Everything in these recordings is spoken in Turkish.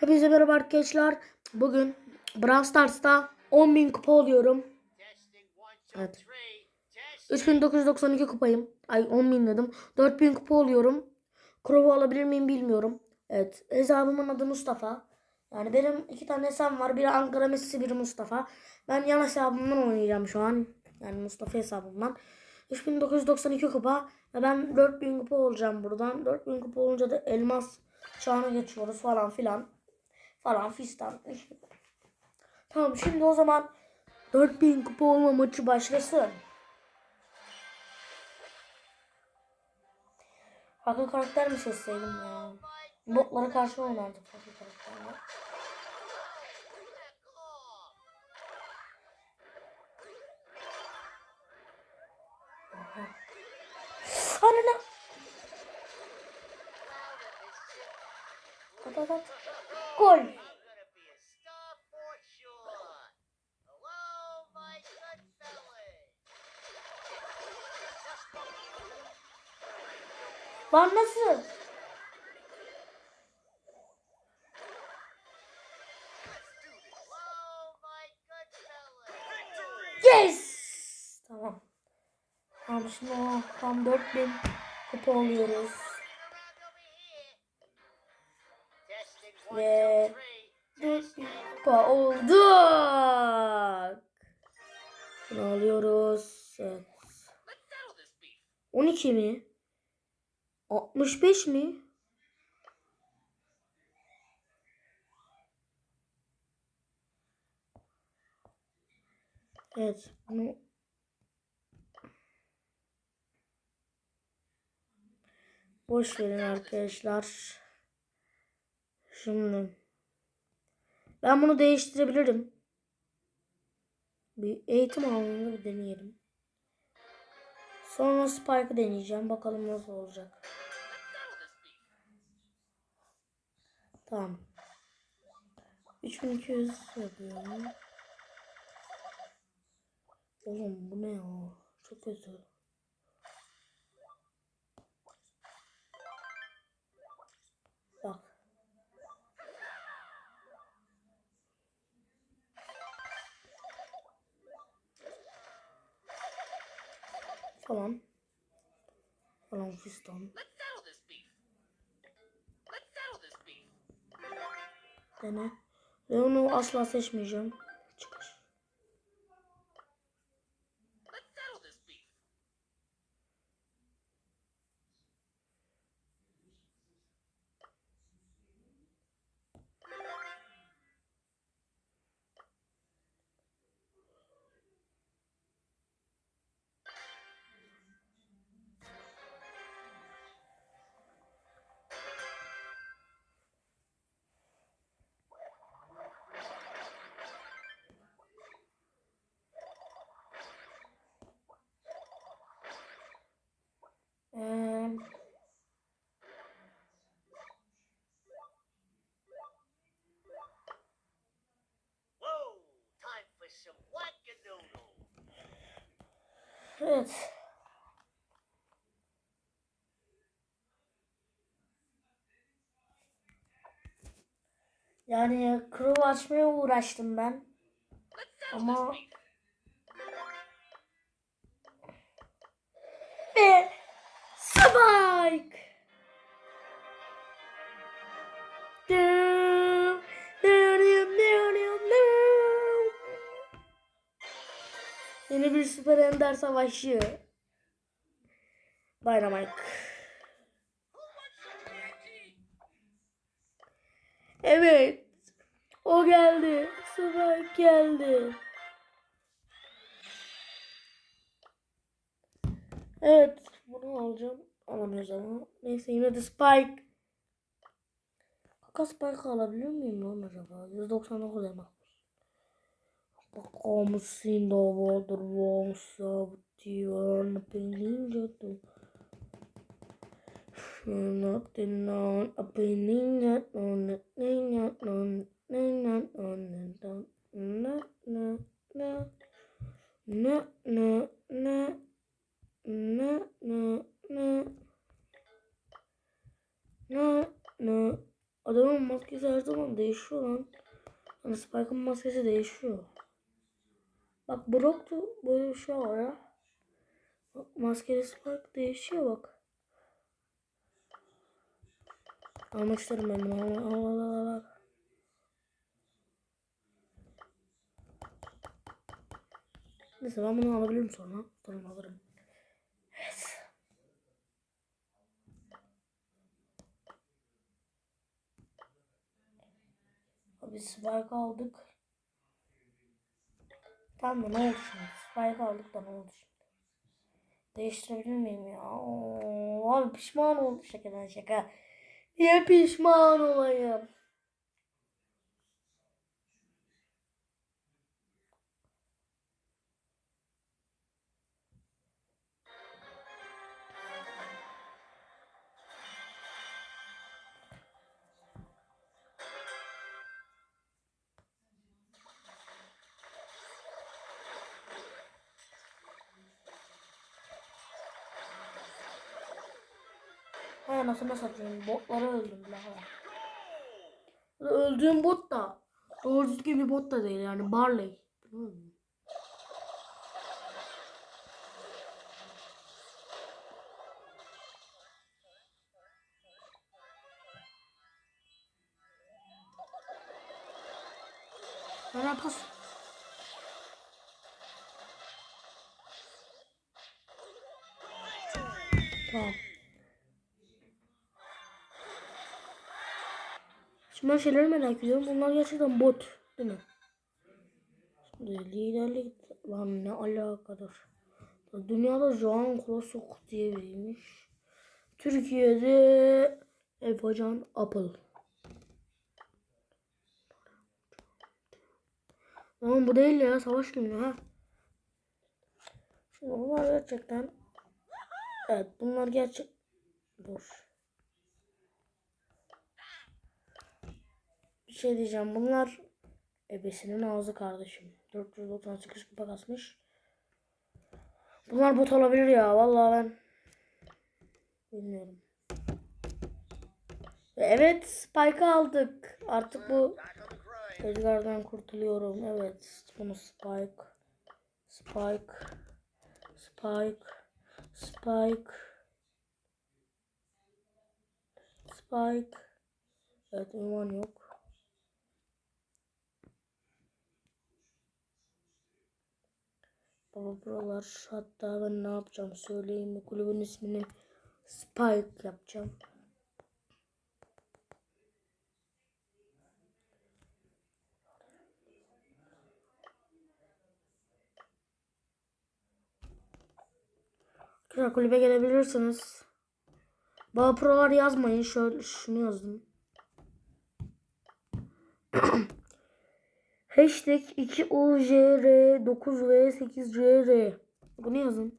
Hepinize merhaba arkadaşlar. Bugün Brawl Stars'ta 10.000 kupa oluyorum. Evet. 3992 kupayım. Ay 10.000 dedim. 4000 kupa oluyorum. Crow'u alabilir miyim bilmiyorum. Evet. Hesabımın adı Mustafa. Yani benim iki tane hesabım var. Biri Ankara Messi, biri Mustafa. Ben yan hesabımdan oynayacağım şu an. Yani Mustafa hesabımdan. 3992 kupa. Ve ben 4000 kupa olacağım buradan. 4000 kupa olunca da elmas çağına geçiyoruz falan filan. Falan fistan. Tamam şimdi o zaman 4000 kupa olma maçı başlasın. Farklı karakter mi seçseydim ya? Botlara karşı oynardık farklı karakterler. Tamam şimdi o tam 4000 kupa oluyoruz. Ve two, three. 4000 kupa olduk. Bunu alıyoruz. Evet. Let's settle this beef. 12 mi? 65 mi? Evet. Bunu boş verin arkadaşlar. Şimdi ben bunu değiştirebilirim. Bir eğitim alanında bir deneyelim. Sonra Spike'ı deneyeceğim. Bakalım nasıl olacak. Tamam. 3200 yapıyorum. Oğlum bu ne ya? Çok kötü. Falan. Falan fistan. Dene. Ve onu asla seçmeyeceğim. Evet. Yani crew açmaya uğraştım ben. Ama Dum. Yeni bir süper ender savaşçı. Dynamite. Evet. O geldi. Spike geldi. Evet. Bunu alacağım. Alamıyoruz ama. Neyse yine de Spike. Kaka Spike alabiliyor muyum lan acaba? 199 elmas. Bakar mısın da vardır varsa diyor. Benim tu. Nothing on a penny not on it, not on, not on it, not Ne ne ne ne ne ne ne ne Adamın maskesi her zaman değişiyor lan. Yani Spike'ın değişiyor. Bak Brock'tu böyle bir şey var ya. Bak maskeli Spike değişiyor bak. Almak isterim ben bunu. Al al al al. Neyse ben bunu alabilirim sonra. Sonra alırım. Evet. Abi Spike aldık. Tamam da ne oldu şimdi? Spike aldık da ne oldu şimdi? Değiştirebilir miyim ya? Oo, abi pişman oldum şakadan şaka. Niye pişman olayım? Ha nasıl satayım? Botları öldürdüm ha. Öldüğüm bot da doğru düzgün bir bot da değil yani Barley. Mı? Bana pas. Tamam. Ben şeyleri merak ediyorum. Bunlar gerçekten bot değil mi? Şimdi liderlik lan ne alakadır? Dünyada Joan Krosok diye biriymiş. Türkiye'de Efacan Apple. Ama bu değil ya savaş günü ha. Şimdi bunlar gerçekten Evet bunlar gerçek Dur. Şey diyeceğim. Bunlar ebesinin ağzı kardeşim. 498 kupa kasmış. Bunlar bot olabilir ya. Vallahi ben bilmiyorum. Ve Evet, Spike aldık. Artık bu. Edgar'dan kurtuluyorum. Evet, bunu Spike, Spike, Spike, Spike, Spike. Evet, ünvan yok. Baba buralar hatta ben ne yapacağım söyleyeyim mi? Kulübün ismini Spike yapacağım. Arkadaşlar kulübe gelebilirsiniz. Baba prolar yazmayın. Şöyle şunu yazdım. Hashtag 2UJR9V8JR Bunu yazın.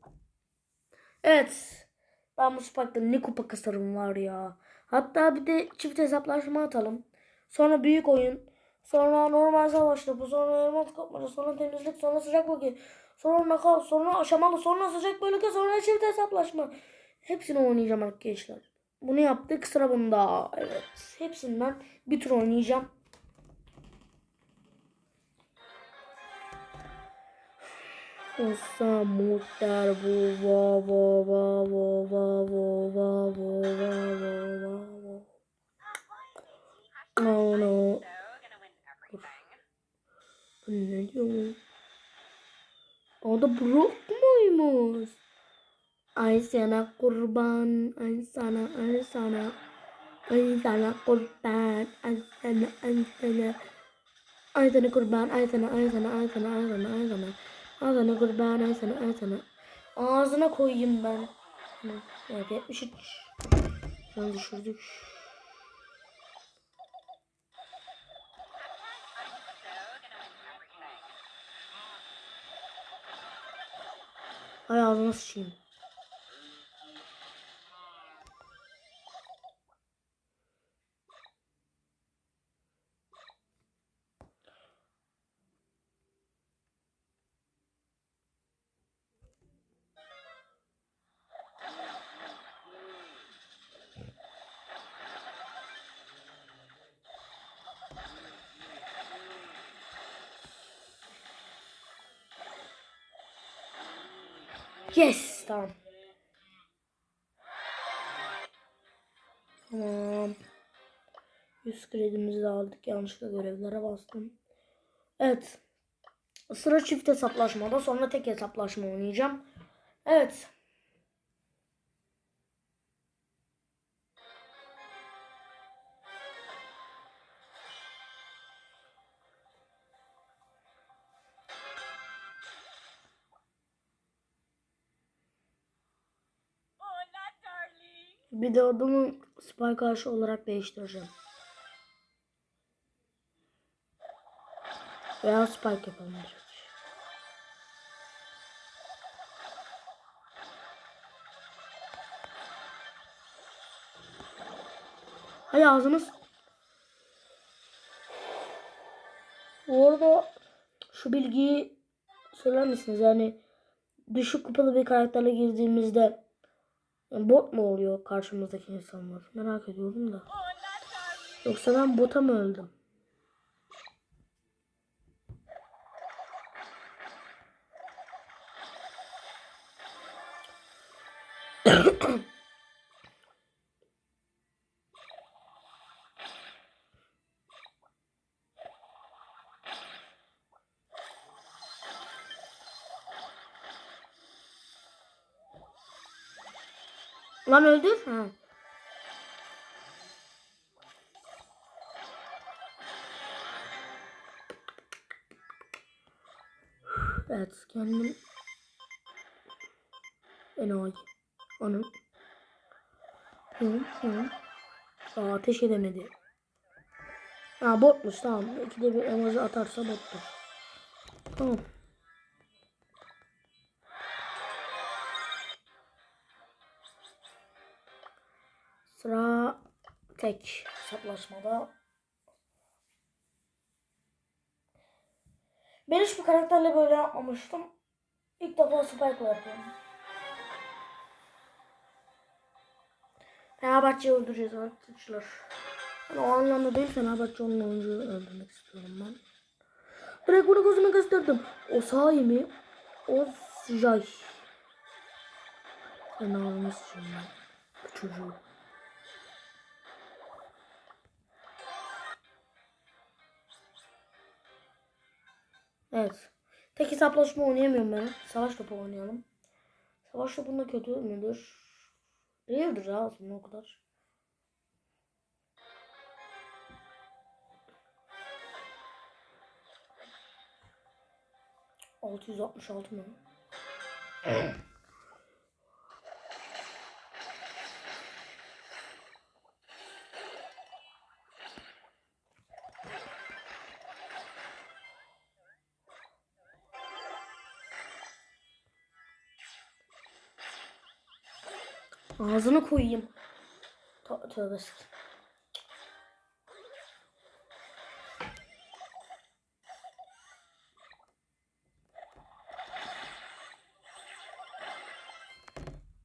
Evet. Ben bu Spike'da ne kupa kasarım var ya. Hatta bir de çift hesaplaşma atalım. Sonra büyük oyun. Sonra normal savaş topu. Sonra elmas kapmaca. Sonra temizlik. Sonra sıcak bölge. Sonra nakavt. Sonra aşamalı. Sonra sıcak bölge. Sonra çift hesaplaşma. Hepsini oynayacağım arkadaşlar. Bunu yaptık. Sıra bunda. Evet. Hepsinden bir tur oynayacağım. Usa muhtar bu va va va va va va va va va va va va Oh no. Bu ne diyor? O da Brock muymuş? Ay sana kurban, ay sana, ay sana, ay sana kurban, ay sana, ay sana, ay sana kurban, ay sana, ay sana, ay sana, ay sana, ay sana, ay sana kurban, ay sana, ay sana. Ağzına koyayım ben. Evet 73. Şunu düşürdük. Hay ağzına sıçayım. Yes tamam. Tamam. 100 kredimizi de aldık. Yanlışlıkla görevlere bastım. Evet. Sıra çift hesaplaşmada. Sonra tek hesaplaşma oynayacağım. Evet. Bir de adımı Spy karşı olarak değiştireceğim. Veya Spike yapalım. ağzınız. Bu arada şu bilgiyi söyler misiniz? Yani düşük kupalı bir karakterle girdiğimizde yani bot mu oluyor karşımızdaki insanlar? Merak ediyorum da. Yoksa ben bota mı öldüm? Lan öldür. Ha. Evet kendim enayi. Onun. Hı hı. Aa, ateş edemedi. Ha botmuş tamam. İkide bir emoji atarsa bottur. Tamam. Tek hesaplaşmada. Ben hiç bu karakterle böyle yapmamıştım. İlk defa Spike'la yapıyorum. Fenerbahçe'yi öldüreceğiz arkadaşlar. Yani o anlamda değil Fenerbahçe onun oyuncuyu öldürmek istiyorum ben. Direkt bunu gözüme gösterdim. O sahi mi? O Jay. Sen ağlamışsın ben. Çocuğu. Evet. Tek hesaplaşma oynayamıyorum ben. Savaş topu oynayalım. Savaş topunda kötü müdür? Değildir ya aslında o kadar. Altı yüz altmış altı mı? Ağzını koyayım. Tö tövbe.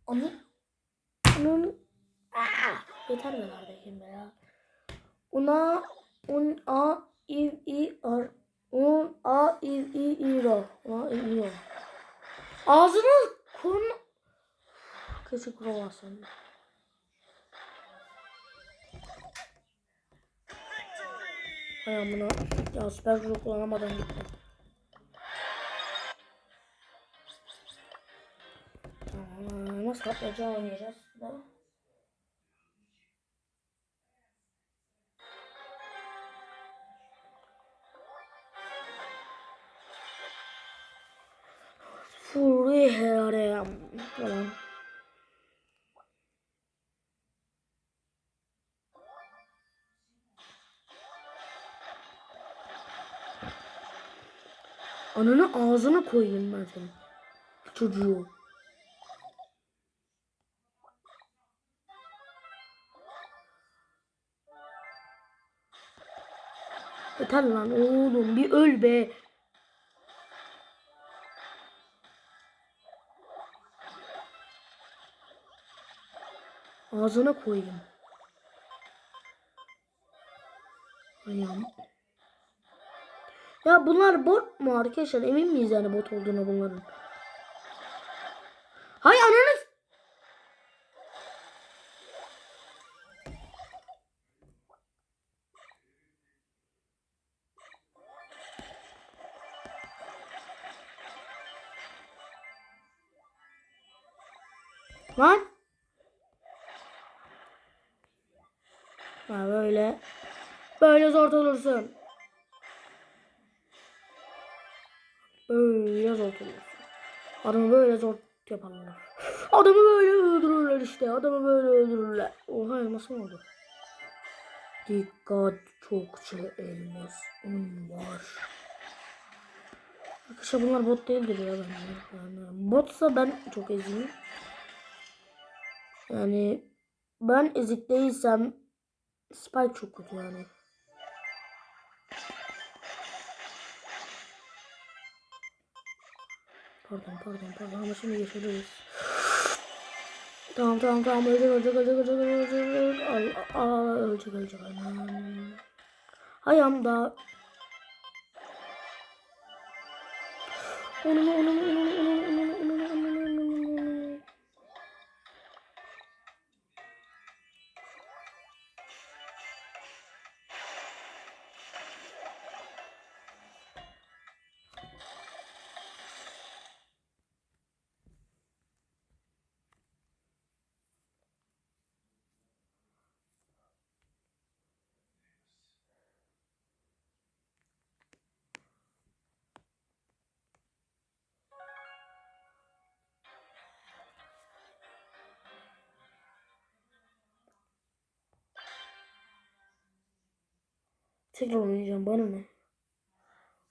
Onu onun Aa, yeter mi kardeşim ya? Una un a i i ar un a i i i ro. Una i i. Ağzını kon Kuramazsın. Hay amına. Ya süper gücü kullanamadan gitti. Tamam. Nasıl katlayacağı oynayacağız. Da. Ananı ağzına koyayım ben senin. Çocuğu. Yeter lan oğlum bir öl be. Ağzına koyayım. Ayağım. Ya bunlar bot mu arkadaşlar? Emin miyiz yani bot olduğunu bunların? Hay ananız. Lan. Ha böyle. Böyle zor olursun. Böyle zor olursun. Adamı böyle zor yaparlar. Adamı böyle öldürürler işte. Adamı böyle öldürürler. Oha elmas mı oldu? Dikkat çokça elmas un var. Arkadaşlar bunlar bot değildir ya bence. Yani botsa ben çok eziyim. Yani ben ezik değilsem Spike çok kötü yani. Pardon pardon pardon ama şimdi yaşadayız. Tamam tamam tamam ölecek ölecek ölecek ölecek ölecek ölecek Allah Allah ölecek ölecek anam. Hayam da. Onu onu onu onu onu Tekrar oynayacağım bana ne?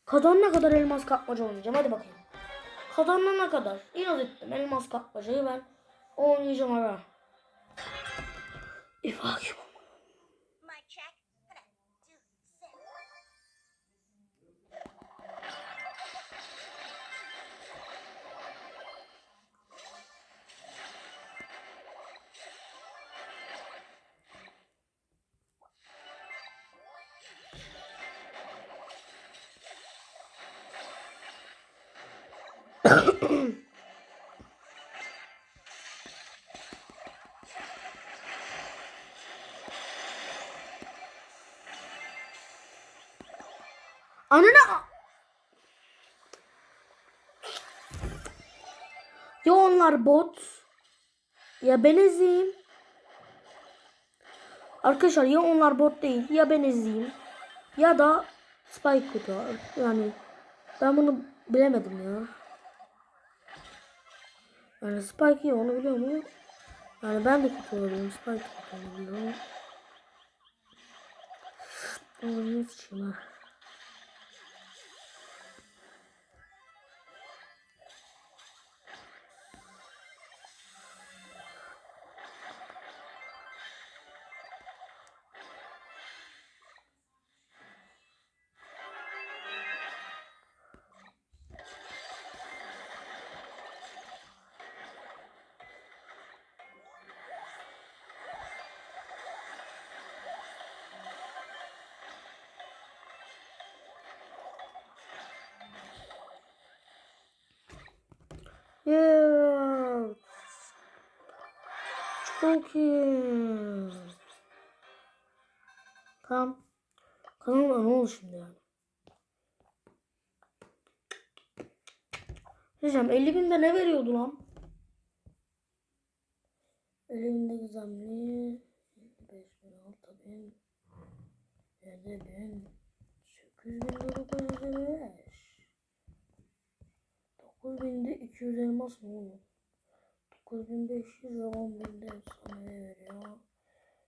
Kazanana kadar elmas kapmaca oynayacağım hadi bakayım. Kazanana kadar inat ettim elmas kapmacayı ben oynayacağım ara. Bir bakayım. Anana Ya onlar bot ya ben ezeyim. Arkadaşlar ya onlar bot değil ya ben ezeyim ya da Spike kötü. Yani ben bunu bilemedim ya. Yani Spike iyi onu biliyor muyum? Yani ben de kötü olabilirim. Spike kötü olabilirim. Onu sıçayım ha. Çok iyi. Tamam. Kanalıma ne oldu şimdi yani? Diyeceğim 50 binde ne veriyordu lan? 50 binde gizemli. 5 bin 6 bin. 7 bin. 8 bin 955. 9000'de 200 elmas mı oğlum? 9500 ve 10.000'de efsane veriyor.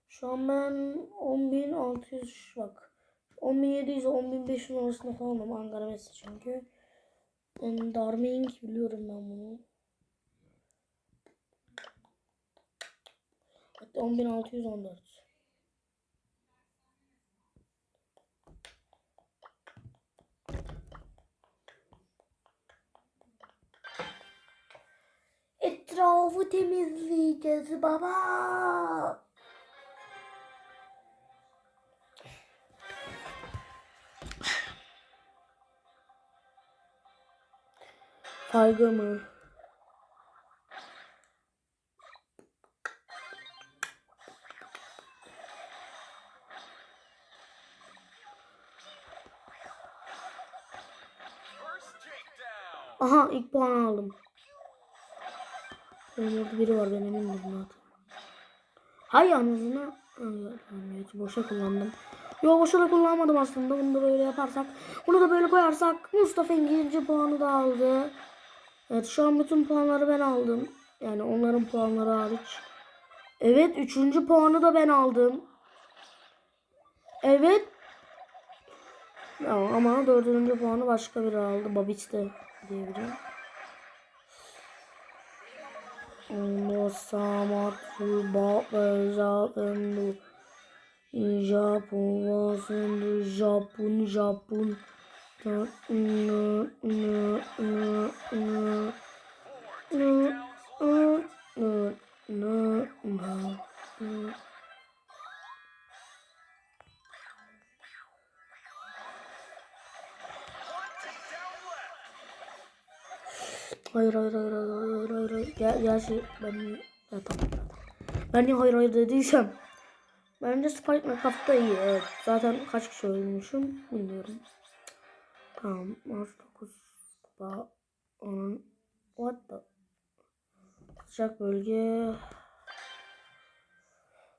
Şu an ben 10.600 bak. 10.700 ile 10.500 arasında falanım Ankara Messi çünkü. Yani Darming biliyorum ben bunu. Hatta 10.614. etrafı temizleyeceğiz baba. Saygı mı? Aha ilk puan aldım. Orada biri var ben emindim zaten. Hay anasını. Boşa kullandım. Yo boşa da kullanmadım aslında. Bunu da böyle yaparsak. Bunu da böyle koyarsak. Mustafa ikinci puanı da aldı. Evet şu an bütün puanları ben aldım. Yani onların puanları hariç. Evet üçüncü puanı da ben aldım. Evet. Ya, ama dördüncü puanı başka biri aldı. Babiç de diyebilirim. Samat futebol Japão no Japão sendo Japão Japão Hayır hayır hayır hayır gel şey ben ya, tamam. Ben niye hayır hayır dediysem. Bence Spike Minecraft'ta iyi evet. Zaten kaç kişi ölmüşüm bilmiyorum. Tamam Mars 9 kupa onun what the sıcak bölge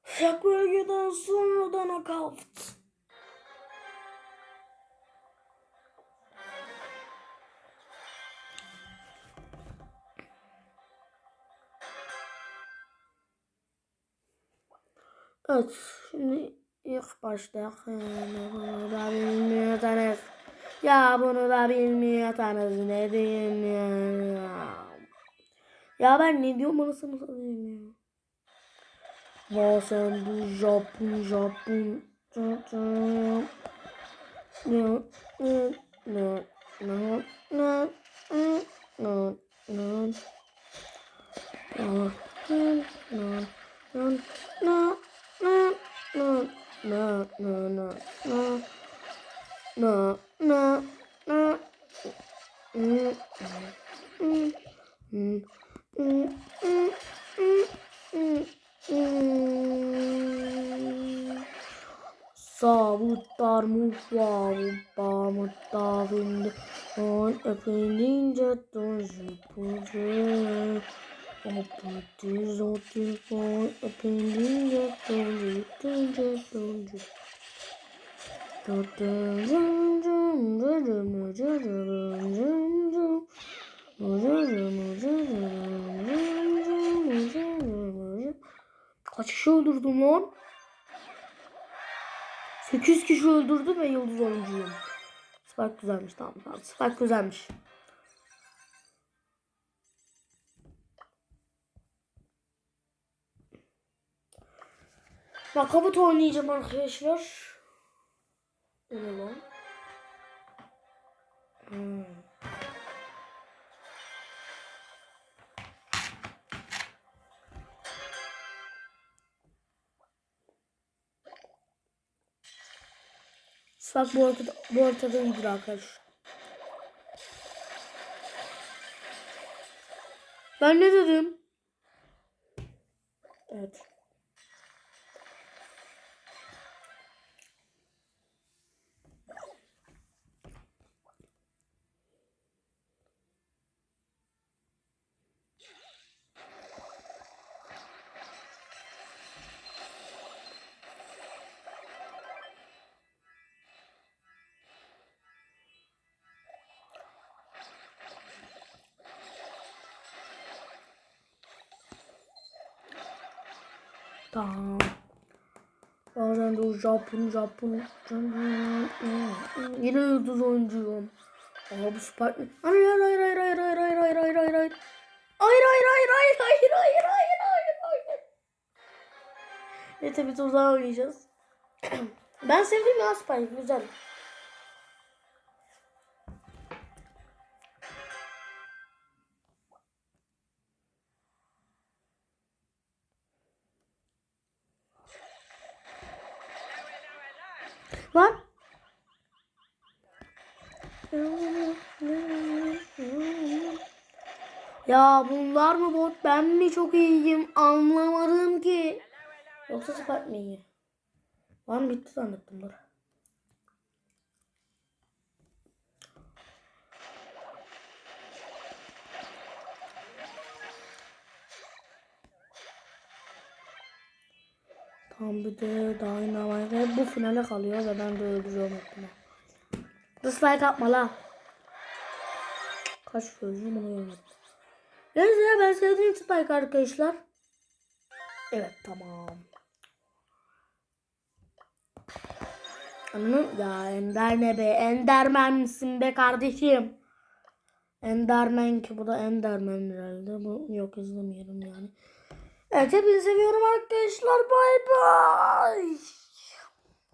sıcak bölgeden sonra da knockout. Evet, şimdi ilk başta bunu da bilmiyorsanız ya bunu da bilmiyorsanız ne diyeyim ya. Ya ben ne diyorum anasını satayım ya. Bazen bu Japon Japon Japon ne ne ne ne ne ne ne ne no, no, no, no, no, no, no, no, no, no, no, mm, mm, Kapatı zatı var, apendi yaptı, tunca tunca. Tatlı Kaç kişi öldürdüm lan? 8 kişi öldürdüm ve yıldız oyuncuyum. Spark güzelmiş tamam tamam. Spark güzelmiş. Nakavut oynayacağım arkadaşlar. O ne lan? Hmm. Bak bu ortada, bu ortada iyidir arkadaşlar. Ben ne dedim? Evet. Tamam. Bazen de o Japon Japon Yine yıldız oyuncuyum. Ama bu Spike Hayır hayır hayır hayır hayır hayır hayır hayır hayır hayır Hayır hayır hayır hayır hayır hayır hayır hayır hayır Ne tabi tuzağa oynayacağız. ben sevdim ya Spike güzel. Yoksa Spartman'ı. Var mı bitti sandıktım dur. Tam bir de daha inanmayın. Bu finale kalıyor ve ben de öldürüyorum hepsini. Dislike atma la. Kaç sözcüğüm onu yormadım. Neyse ben sevdiğim Spike arkadaşlar. Evet tamam. Ya Ender ne be? Enderman misin be kardeşim? Enderman ki bu da Enderman herhalde. Bu yok izlemiyorum yani. Evet hepinizi seviyorum arkadaşlar. Bay bay.